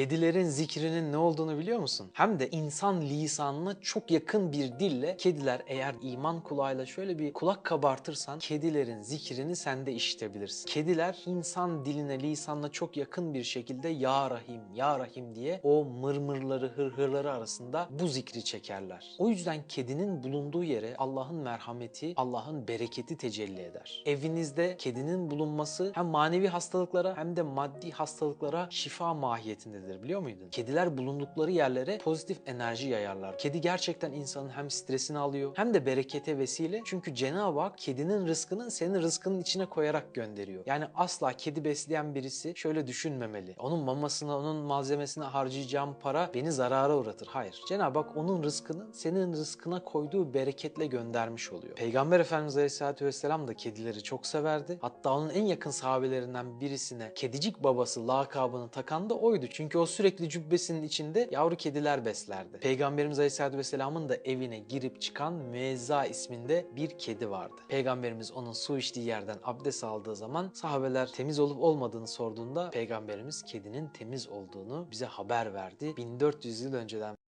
Kedilerin zikrinin ne olduğunu biliyor musun? Hem de insan lisanına çok yakın bir dille kediler eğer iman kulağıyla şöyle bir kulak kabartırsan kedilerin zikrini sen de işitebilirsin. Kediler insan diline lisanına çok yakın bir şekilde Ya Rahim, Ya Rahim diye o mırmırları, hırhırları arasında bu zikri çekerler. O yüzden kedinin bulunduğu yere Allah'ın merhameti, Allah'ın bereketi tecelli eder. Evinizde kedinin bulunması hem manevi hastalıklara hem de maddi hastalıklara şifa mahiyetindedir biliyor muydun? Kediler bulundukları yerlere pozitif enerji yayarlar. Kedi gerçekten insanın hem stresini alıyor hem de berekete vesile. Çünkü Cenab-ı Hak kedinin rızkını senin rızkının içine koyarak gönderiyor. Yani asla kedi besleyen birisi şöyle düşünmemeli. Onun mamasına, onun malzemesine harcayacağım para beni zarara uğratır. Hayır. Cenab-ı Hak onun rızkını senin rızkına koyduğu bereketle göndermiş oluyor. Peygamber Efendimiz Aleyhisselatü Vesselam da kedileri çok severdi. Hatta onun en yakın sahabelerinden birisine kedicik babası lakabını takan da oydu. Çünkü o sürekli cübbesinin içinde yavru kediler beslerdi. Peygamberimiz Aleyhisselatü Vesselam'ın da evine girip çıkan Müezza isminde bir kedi vardı. Peygamberimiz onun su içtiği yerden abdest aldığı zaman sahabeler temiz olup olmadığını sorduğunda Peygamberimiz kedinin temiz olduğunu bize haber verdi. 1400 yıl önceden